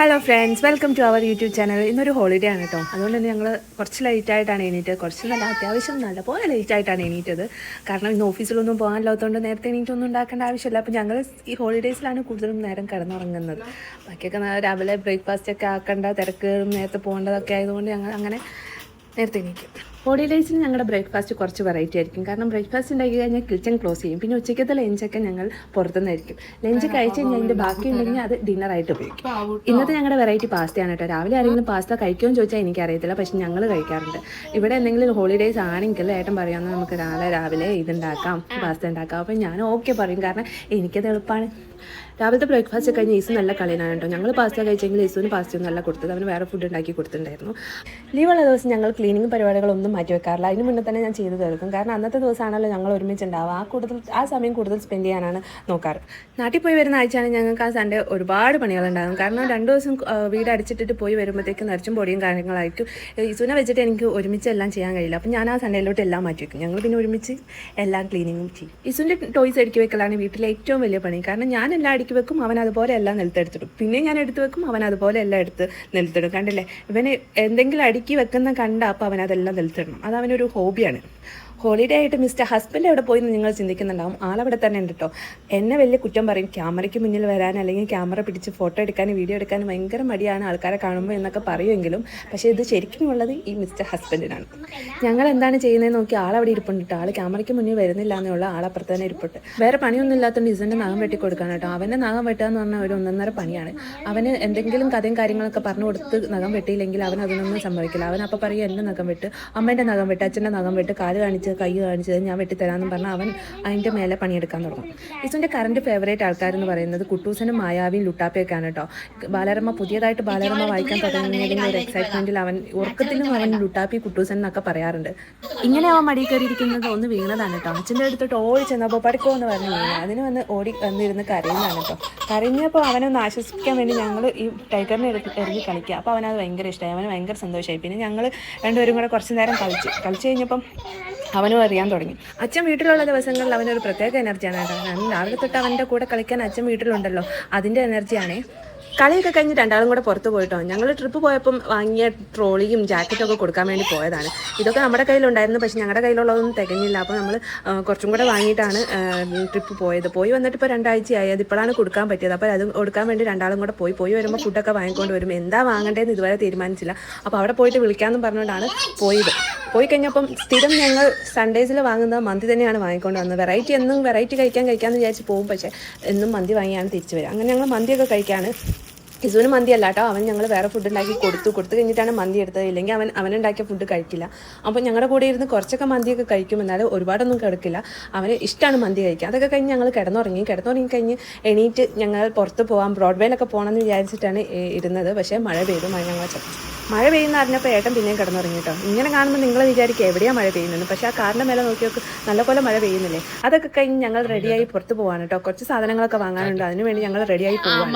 Hello friends welcome to our YouTube channel ഇന്നൊരു holiday ആണ് കേട്ടോ അതുകൊണ്ട് തന്നെ ഞങ്ങൾ കുറച്ച് ലേറ്റായിട്ടാണ് എണീറ്റത് കുറച്ച് നല്ല അത്യാവശ്യം നല്ല പോലെ ലേറ്റായിട്ടാണ് എണീറ്റത്. കാരണം ഇന്ന് ഓഫീസിലൊന്നും പോകാനില്ലാത്തതുകൊണ്ട് നേരത്തെ എണീറ്റൊന്നും ഉണ്ടാക്കേണ്ട ആവശ്യമില്ല. അപ്പോൾ ഞങ്ങൾ ഈ ഹോളിഡേയ്സിലാണ് കൂടുതലും നേരം കിടന്നുറങ്ങുന്നത്. ബാക്കിയൊക്കെ രാവിലെ ബ്രേക്ക്ഫാസ്റ്റ് ഒക്കെ ആക്കേണ്ട തിരക്കുകളും നേരത്തെ പോകേണ്ടതൊക്കെ ആയതുകൊണ്ട് ഞങ്ങൾ അങ്ങനെ നേരത്തെ എണീക്കും. ഹോളിഡേയ്സിൽ ഞങ്ങളുടെ ബ്രേക്ക്ഫാസ്റ്റ് കുറച്ച് വെറൈറ്റി ആയിരിക്കും. കാരണം ബ്രേക്ക്ഫാസ്റ്റ് ഉണ്ടാക്കി കഴിഞ്ഞാൽ കിച്ചൺ ക്ലോസ് ചെയ്യും. പിന്നെ ഉച്ചയ്ക്കത്തെ ലഞ്ചൊക്കെ ഞങ്ങൾ പുറത്തുനിന്നായിരിക്കും ലഞ്ച് കഴിച്ച് കഴിഞ്ഞാൽ അതിന്റെ ബാക്കി ഉണ്ടെങ്കിൽ അത് ഡിന്നറായിട്ട് ഉപയോഗിക്കും. ഇന്നത്തെ ഞങ്ങളുടെ വെറൈറ്റി പാസ്തയാണ് കേട്ടോ. രാവിലെ ആരെങ്കിലും പാസ്ത കഴിക്കുമെന്ന് ചോദിച്ചാൽ എനിക്കറിയത്തില്ല. പക്ഷെ ഞങ്ങൾ കഴിക്കാറുണ്ട്. ഇവിടെ എന്തെങ്കിലും ഹോളിഡേയ്സ് ആണെങ്കിൽ ഏട്ടൻ പറയാമെന്ന് നമുക്ക് നാളെ രാവിലെ ഇതുണ്ടാക്കാം പാസ്ത ഉണ്ടാക്കാം. അപ്പം ഞാൻ ഓക്കെ പറയും. കാരണം എനിക്കത് എളുപ്പമാണ് രാവിലത്തെ ബ്രേക്ക്ഫാസ്റ്റ് കഴിഞ്ഞ് ഈസു നല്ല കളിയാണ് കേട്ടോ. ഞങ്ങൾ പാസ്ത കഴിച്ചെങ്കിൽ ഈസുവിന് പാസ്ത നല്ല അല്ല കൊടുത്തത്. അവന് വേറെ ഫുഡ് ഉണ്ടാക്കി കൊടുത്തിട്ടുണ്ടായിരുന്നു. ലീവുള്ള ദിവസം ഞങ്ങൾ ക്ലീനിങ് പരിപാടികളൊന്നും മാറ്റി വെക്കാറില്ല. അതിന് മുന്നേ തന്നെ ഞാൻ ചെയ്ത് തീർക്കും. കാരണം അന്നത്തെ ദിവസമാണല്ലോ ഞങ്ങൾ ഒരുമിച്ച് ഉണ്ടാവുക ആ കൂടുതൽ ആ സമയം കൂടുതൽ സ്പെൻഡ് ചെയ്യാനാണ് നോക്കാറ്. നാട്ടിൽ പോയി വരുന്ന ആഴ്ചയാണ് ഞങ്ങൾക്ക് ആ സൺഡേ ഒരുപാട് പണികളുണ്ടാകും. കാരണം രണ്ട് ദിവസം വീട് അടിച്ചിട്ടിട്ട് പോയി വരുമ്പോഴത്തേക്ക് നിറച്ചും പൊടിയും കാര്യങ്ങളായിരിക്കും. ഇസുവിനെ വെച്ചിട്ട് എനിക്ക് ഒരുമിച്ച് എല്ലാം ചെയ്യാൻ കഴിയില്ല. അപ്പം ഞാൻ ആ സൺഡേയിലോട്ട് എല്ലാം മാറ്റി വെക്കും. ഞങ്ങൾ പിന്നെ ഒരുമിച്ച് എല്ലാം ക്ലീനിങ്ങും ചെയ്യും. ഇസുവിന്റെ ടോയ്സ് അടുക്കി വെക്കലാണ് വീട്ടിലെ ഏറ്റവും വലിയ പണി. കാരണം ഞാൻ എല്ലാം അടുക്കി വെക്കും അവൻ അതുപോലെ എല്ലാം നിലത്തെടുത്തിടും. പിന്നെ ഞാൻ എടുത്ത് വെക്കും അവൻ അതുപോലെ എല്ലാം എടുത്ത് നിലത്തിടും. കണ്ടില്ലേ? ഇവന് എന്തെങ്കിലും അടുക്കി വെക്കുന്ന കണ്ട അപ്പോൾ അവൻ അതെല്ലാം നിലത്തിടണം അത് അവനൊരു ഹോബിയാണ്. ഹോളിഡേ ആയിട്ട് മിസ്റ്റർ ഹസ്ബൻഡ് എവിടെ പോയി എന്ന് നിങ്ങൾ ചിന്തിക്കുന്നുണ്ടാവും. ആളവിടെ തന്നെ ഉണ്ട് കേട്ടോ എന്നെ വലിയ കുറ്റം പറയും. ക്യാമറയ്ക്ക് മുന്നിൽ വരാൻ അല്ലെങ്കിൽ ക്യാമറ പിടിച്ച് ഫോട്ടോ എടുക്കാനും വീഡിയോ എടുക്കാനും ഭയങ്കര മടിയാണ് ആൾക്കാരെ കാണുമ്പോൾ എന്നൊക്കെ പറയുമെങ്കിലും പക്ഷേ ഇത് ശരിക്കും ഉള്ളത് ഈ മിസ്റ്റർ ഹസ്ബൻഡിനാണ് ഞങ്ങൾ എന്താണ് ചെയ്യുന്നത് നോക്കി ആളവിടെ ഇരിപ്പുണ്ട് കേട്ടോ ആൾ ക്യാമറയ്ക്ക് മുന്നിൽ വരുന്നില്ല എന്നുള്ള ആളപ്പുറത്ത് തന്നെ ഇരിപ്പുണ്ട്. വേറെ പണിയൊന്നും ഇല്ലാത്തതുകൊണ്ട് ഇസന്റെ നഖം വെട്ടി കൊടുക്കാൻ കേട്ടോ അവന്റെ നഖം വെട്ടുക എന്ന് പറഞ്ഞാൽ ഒരു ഒന്നൊന്നര പണിയാണ്. അവന് എന്തെങ്കിലും കഥയും കാര്യങ്ങളൊക്കെ പറഞ്ഞു കൊടുത്ത് നഖം വെട്ടിയില്ലെങ്കിൽ അവൻ അതിനൊന്നും സമ്മതിക്കില്ല അവൻ അപ്പോൾ പറയും എന്റെ നഖം വെട്ട് അമ്മേന്റെ നഖം വെട്ട് അച്ഛന്റെ നഖം വെട്ട് കാൽ കാണിച്ച് കൈ കാണിച്ചത് ഞാൻ വെട്ടിത്തരാമെന്ന് പറഞ്ഞാൽ അവൻ അതിന്റെ മേലെ പണിയെടുക്കാൻ തുടങ്ങും. ഇസുന്റെ കറണ്ട് ഫേവറേറ്റ് ആൾക്കാരെന്ന് പറയുന്നത് കുട്ടൂസനും മായാവിയും ലുട്ടാപ്പയൊക്കെയാണ് കേട്ടോ. ബാലരമ പുതിയതായിട്ട് ബാലരമ വായിക്കാൻ തുടങ്ങിയതിന്റെ ഒരു എക്സൈറ്റ്മെന്റിൽ അവൻ ഉറക്കത്തിലും അവൻ ലുട്ടാപ്പി കുട്ടൂസൻ എന്നൊക്കെ പറയാറുണ്ട്. ഇങ്ങനെ അവൻ മടി കയറിയിരിക്കുന്നത് ഒന്ന് വീണതാണ് കേട്ടോ. അച്ഛന്റെ അടുത്തോട്ട് ഓടി ചെന്നപ്പോൾ പഠിക്കോ എന്ന് പറഞ്ഞു വീണു. അതിന് വന്ന് ഓടി വന്നിരുന്ന് കരയുന്നതാണ് കേട്ടോ. കരഞ്ഞപ്പോൾ അവനൊന്ന് ആശ്വസിപ്പിക്കാൻ വേണ്ടി ഞങ്ങൾ ഈ ടൈഗറിനെ എടുത്ത് എറിഞ്ഞ് കളിക്കുക. അപ്പോൾ അവനത് ഭയങ്കര ഇഷ്ടമായി അവന് ഭയങ്കര സന്തോഷമായി. പിന്നെ ഞങ്ങൾ രണ്ടുപേരും കൂടെ കുറച്ച് നേരം കളിച്ച്. കളിച്ച് കഴിഞ്ഞപ്പം അവനും അറിയാൻ തുടങ്ങി. അച്ഛൻ വീട്ടിലുള്ള ദിവസങ്ങളിൽ അവനൊരു പ്രത്യേക എനർജിയാണ് കേട്ടോ. ഞാൻ രാവിലെ തൊട്ട് അവന്റെ കൂടെ കളിക്കാൻ അച്ഛൻ വീട്ടിലുണ്ടല്ലോ. അതിന്റെ എനർജിയാണേ. കളിയൊക്കെ കഴിഞ്ഞ് രണ്ടാളും കൂടെ പുറത്ത് പോയിട്ടോ. ഞങ്ങൾ ട്രിപ്പ് പോയപ്പം വാങ്ങിയ ട്രോളിയും ജാക്കറ്റും ഒക്കെ കൊടുക്കാൻ വേണ്ടി പോയതാണ്. ഇതൊക്കെ നമ്മുടെ കയ്യിലുണ്ടായിരുന്നു. പക്ഷെ ഞങ്ങളുടെ കയ്യിലുള്ളതൊന്നും തികഞ്ഞില്ല. അപ്പോൾ നമ്മൾ കുറച്ചും കൂടെ വാങ്ങിയിട്ടാണ് ട്രിപ്പ് പോയത്. പോയി വന്നിട്ട് ഇപ്പോൾ രണ്ടാഴ്ചയായി. അത് ഇപ്പോഴാണ് കൊടുക്കാൻ പറ്റിയത്. അപ്പോൾ അത് കൊടുക്കാൻ വേണ്ടി രണ്ടാളും കൂടെ പോയി. പോയി വരുമ്പോൾ ഫുഡൊക്കെ വാങ്ങിക്കൊണ്ട് വരും. എന്താ വാങ്ങേണ്ടതെന്ന് ഇതുവരെ തീരുമാനിച്ചില്ല. അപ്പോൾ അവിടെ പോയിട്ട് വിളിക്കാമെന്ന് പറഞ്ഞുകൊണ്ടാണ് പോയത്. പോയി കഴിഞ്ഞപ്പം സ്ഥിരം ഞങ്ങൾ സൺഡേസിൽ വാങ്ങുന്ന മന്തി തന്നെയാണ് വാങ്ങിക്കൊണ്ട് വന്നത്. വെറൈറ്റി എന്നും വെറൈറ്റി കഴിക്കാൻ കഴിക്കാമെന്ന് വിചാരിച്ച് പോകും. പക്ഷേ എന്നും മന്തി വാങ്ങിയാണ് തിരിച്ചു വരിക. അങ്ങനെ ഞങ്ങൾ മന്തിയൊക്കെ കഴിക്കാണ്. ഇസുവിന് മന്തി അല്ല കേട്ടോ. അവൻ ഞങ്ങൾ വേറെ ഫുഡ് ഉണ്ടാക്കി കൊടുത്തു. കൊടുത്തു കഴിഞ്ഞിട്ടാണ് മന്തി എടുത്തത്. ഇല്ലെങ്കിൽ അവൻ അവനുണ്ടാക്കിയ ഫുഡ് കഴിക്കില്ല. അപ്പോൾ ഞങ്ങളുടെ കൂടെ ഇരുന്ന് കുറച്ചൊക്കെ മന്തിയൊക്കെ കഴിക്കും. എന്നാലും ഒരുപാടൊന്നും കിടക്കില്ല. അവന് ഇഷ്ടമാണ് മന്തി കഴിക്കുക അതൊക്കെ കഴിഞ്ഞ് ഞങ്ങൾ കിടന്നുറങ്ങി. കിടന്നുറങ്ങി കഴിഞ്ഞ് എണീറ്റ് ഞങ്ങൾ പുറത്ത് പോകാം ബ്രോഡ്വേയിലൊക്കെ പോകണമെന്ന് വിചാരിച്ചിട്ടാണ് ഇരുന്നത്. പക്ഷേ മഴ പെയ്തു. മഴ ഞങ്ങൾ മഴ പെയ്യുന്ന അറിഞ്ഞപ്പോൾ ഏട്ടൻ പിന്നെയും കിടന്നുറങ്ങി കേട്ടോ. ഇങ്ങനെ കാണുമ്പോൾ നിങ്ങൾ വിചാരിക്കുക എവിടെയാ മഴ പെയ്യുന്നത് പക്ഷേ ആ കാറിന്റെ മേലെ നോക്കി നോക്ക് നല്ലപോലെ മഴ പെയ്യുന്നില്ലേ? അതൊക്കെ കഴിഞ്ഞ് ഞങ്ങൾ റെഡിയായി പുറത്ത് പോകാൻ കേട്ടോ. കുറച്ച് സാധനങ്ങളൊക്കെ വാങ്ങാനുണ്ട്. അതിനുവേണ്ടി ഞങ്ങൾ റെഡിയായി പോകാൻ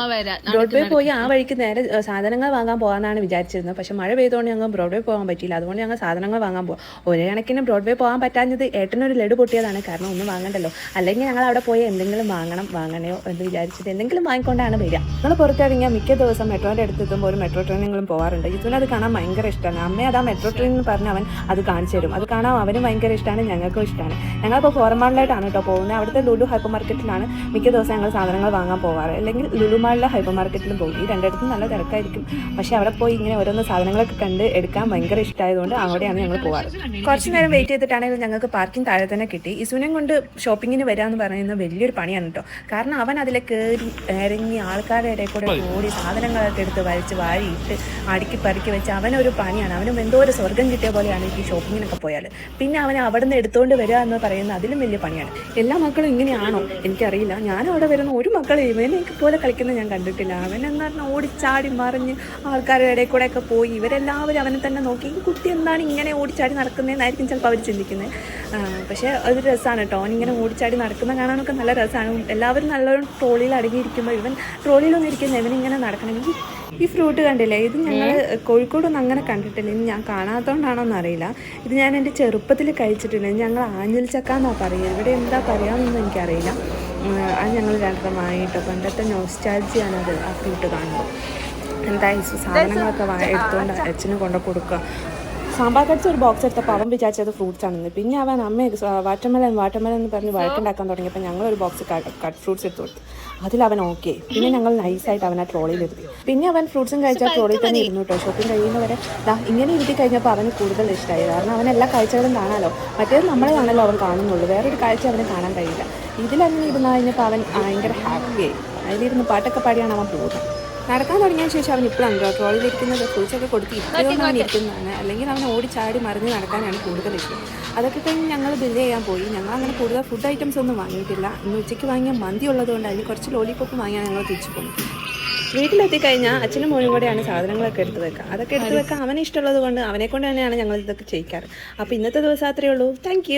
ബ്രോഡ്വേ പോയി ആ വഴിക്ക് നേരെ സാധനങ്ങൾ വാങ്ങാൻ പോകാമെന്നാണ് വിചാരിച്ചിരുന്നത്. പക്ഷേ മഴ പെയ്തുകൊണ്ട് ഞങ്ങൾ ബ്രോഡ്വേ പോകാൻ പറ്റിയില്ല. അതുകൊണ്ട് ഞങ്ങൾ സാധനങ്ങൾ വാങ്ങാൻ പോകാം ഒരേ കണക്കിന് ബ്രോഡ്വേ പോകാൻ പറ്റാഞ്ഞത് ഏട്ടനൊരു ലഡു പൊട്ടിയതാണ്. കാരണം ഒന്നും വാങ്ങണ്ടല്ലോ. അല്ലെങ്കിൽ ഞങ്ങൾ അവിടെ പോയി എന്തെങ്കിലും വാങ്ങണം വാങ്ങണയോ എന്ന് വിചാരിച്ചിട്ട് എന്തെങ്കിലും വാങ്ങിക്കൊണ്ടാണ് വരിക. നമ്മൾ പുറത്തിറങ്ങിയാൽ മിക്ക ദിവസം മെട്രോന്റെ അടുത്ത് എത്തുമ്പോൾ ഒരു മെട്രോ ട്രെയിനുകളും പോകാറുണ്ട് ഇതിന് അത് കാണാൻ ഭയങ്കര ഇഷ്ടമാണ് അമ്മ ആ മെട്രോ ട്രെയിൻ എന്ന് പറഞ്ഞ് അവൻ അത് കാണിച്ചു തരും. അത് കാണാൻ അവനും ഭയങ്കര ഇഷ്ടമാണ് ഞങ്ങൾക്കും ഇഷ്ടമാണ് ഞങ്ങളിപ്പോൾ ഫോർമാളിലായിട്ടാണ് കേട്ടോ പോകുന്നത്. അവിടുത്തെ ലുലു ഹൈപ്പർ മാർക്കറ്റിലാണ് മിക്ക ദിവസം ഞങ്ങൾ സാധനങ്ങൾ വാങ്ങാൻ പോകാറ് അല്ലെങ്കിൽ ലുലു മാളിലെ ഹൈപ്പർ മാർക്കറ്റിലും പോകും. ഈ രണ്ടിടത്തും നല്ല തിരക്കായിരിക്കും. പക്ഷേ അവിടെ പോയി ഇങ്ങനെ ഓരോന്ന് സാധനങ്ങളൊക്കെ കണ്ട് എടുക്കാൻ ഭയങ്കര ഇഷ്ടമായതുകൊണ്ട് അവിടെയാണ് ഞങ്ങൾ പോകാറ് കുറച്ച് നേരം വെയിറ്റ് ചെയ്തിട്ടാണെങ്കിലും ഞങ്ങൾക്ക് പാർക്കിംഗ് താഴെ തന്നെ കിട്ടി. ഇസുവിനെ കൊണ്ട് ഷോപ്പിങ്ങിന് വരാമെന്ന് പറയുന്നത് വലിയൊരു പണിയാണ് കേട്ടോ. കാരണം അവൻ അതിലെ കയറി ഇറങ്ങി ആൾക്കാരുടെ ഇടയിൽ കൂടെ ഓടി സാധനങ്ങളൊക്കെ എടുത്ത് വലിച്ച് വാരിയിട്ട് അടുക്കി പെറുക്കി വെച്ച് അവനൊരു പണിയാണ്. അവനും എന്തോ ഒരു സ്വർഗം കിട്ടിയ പോലെയാണ് ഈ ഷോപ്പിങ്ങിനൊക്കെ പോയാൽ പിന്നെ അവൻ അവിടെ നിന്ന് എടുത്തുകൊണ്ട് വരിക എന്ന് പറയുന്നത് അതിലും വലിയ പണിയാണ്. എല്ലാ മക്കളും ഇങ്ങനെയാണോ? എനിക്കറിയില്ല. ഞാൻ അവിടെ വരുന്ന. ഒരു മക്കളെ ഇവനെ പോലെ കളിക്കുന്ന ഞാൻ കണ്ടിട്ടില്ല. അവനെന്ന് പറഞ്ഞാൽ ഓടിച്ചാടി മറിഞ്ഞ് ആൾക്കാരുടെ ഇടയിൽ കൂടെ ഒക്കെ പോയി ഇവരെല്ലാവരും അവനെ തന്നെ നോക്കി. ഈ കുട്ടി എന്താണ് ഇങ്ങനെ ഓടിച്ചാടി നടക്കുന്നതെന്നായിരിക്കും ചിലപ്പോൾ അവർ ചിന്തിക്കുന്നത് പക്ഷേ അതൊരു രസമാണ് കേട്ടോ. അവൻ ഇങ്ങനെ ഓടിച്ചാടി നടക്കുന്ന കാണാനൊക്കെ നല്ല രസമാണ് എല്ലാവരും നല്ലോണം ട്രോളിയിൽ അടങ്ങിയിരിക്കുമ്പോൾ ഇവൻ ട്രോളിയിലൊന്നും ഇരിക്കുന്ന. ഇവനിങ്ങനെ നടക്കണം. ഈ ഫ്രൂട്ട് കണ്ടില്ലേ? ഇത് ഞങ്ങൾ കോഴിക്കോടൊന്നും അങ്ങനെ കണ്ടിട്ടില്ല. ഇനി ഞാൻ കാണാത്തതുകൊണ്ടാണോന്ന് അറിയില്ല. ഇത് ഞാൻ എന്റെ ചെറുപ്പത്തിൽ കഴിച്ചിട്ടില്ല ഞങ്ങൾ ആഞ്ഞിൽ ചക്ക എന്നാണ് പറയുക. ഇവിടെ എന്താ പറയാമെന്നൊന്നും എനിക്കറിയില്ല. അത് ഞങ്ങൾ രണ്ടെണ്ണം വാങ്ങിയിട്ടോ പണ്ടത്തെ നോസ്റ്റാജിയാണ് അത് ആ ഫ്രൂട്ട് കാണുമ്പോൾ എന്താ ഈ സാധനങ്ങളൊക്കെ എടുത്തുകൊണ്ട് അച്ഛന് കൊണ്ട് കൊടുക്കുക. സാമ്പാർ കടിച്ച ഒരു ബോക്സ് എടുത്തപ്പോൾ അവൻ വിചാരിച്ചത് ഫ്രൂട്ട്സ് ആണെന്ന്. പിന്നെ അവൻ അമ്മ വാട്ടർമെലൻ വാട്ടർമെലൻ എന്ന് പറഞ്ഞ് വഴക്കുണ്ടാക്കാൻ തുടങ്ങിയപ്പോൾ ഞങ്ങൾ ഒരു ബോക്സ് കട്ട് ഫ്രൂട്ട്സ് എടുത്തു കൊടുത്തു. അതിൽ അവൻ ഓക്കെ പിന്നെ ഞങ്ങൾ നൈസായിട്ട് അവൻ ആ ട്രോളിയിൽ ഇരുത്തി പിന്നെ അവൻ ഫ്രൂട്ട്സും കഴിച്ചാൽ ട്രോളിൽ തന്നെ ഇരുന്നു കേട്ടോ ഷോപ്പിംഗ് കഴിയുന്നവരെ ദാ ഇങ്ങനെ ഇരുത്തി കഴിഞ്ഞപ്പോൾ അവന് കൂടുതൽ ഇഷ്ടമായി കാരണം അവൻ എല്ലാ കാഴ്ചകളും കാണാമല്ലോ മറ്റേത് നമ്മളെയാണല്ലോ അവൻ കാണുന്നുള്ളൂ. വേറൊരു കാഴ്ച അവന് കാണാൻ കഴിയില്ല. ഇതിലങ്ങനെ ഇരുന്ന് കഴിഞ്ഞപ്പോൾ അവൻ ഭയങ്കര ഹാപ്പിയായി അതിലിരുന്ന് പാട്ടൊക്കെ പാടിയാണ് അവൻ പോകുന്നത്. നടക്കാൻ തുടങ്ങിയ ശേഷം അവൻ ഇപ്പോഴാണ് കേട്ടോ ട്രോളിലിരിക്കുന്നത് ഫ്രൂട്ട്സൊക്കെ കൊടുത്ത് അവൻ ഇരിക്കുന്നതാണ്. അല്ലെങ്കിൽ അവൻ ഓടി ചാടി മറിഞ്ഞ് നടക്കാനാണ് കൂടുതൽ ഇഷ്ടം. അതൊക്കെ കഴിഞ്ഞ് ഞങ്ങൾ ബില്ല് ചെയ്യാൻ പോയി. ഞങ്ങൾ അങ്ങനെ കൂടുതൽ ഫുഡ് ഐറ്റംസ് ഒന്നും വാങ്ങിയിട്ടില്ല. ഇന്ന് ഉച്ചയ്ക്ക് വാങ്ങിയ മന്തി ഉള്ളതുകൊണ്ട് അതിന് കുറച്ച് ലോലിപ്പോപ്പ് വാങ്ങിയാൽ ഞങ്ങൾ തിരിച്ചു പോകും വീട്ടിലെത്തി കഴിഞ്ഞാൽ അച്ഛനും മോനും കൂടെയാണ് സാധനങ്ങളൊക്കെ എടുത്ത് വെക്കുക. അതൊക്കെ എടുത്ത് വെക്കാൻ അവനെ ഇഷ്ടമുള്ളത് കൊണ്ട് അവനെ കൊണ്ട് തന്നെയാണ് ഞങ്ങൾ ഇതൊക്കെ ചെയ്യിക്കാറ്. അപ്പോൾ ഇന്നത്തെ ദിവസം അത്രയേ ഉള്ളൂ. താങ്ക്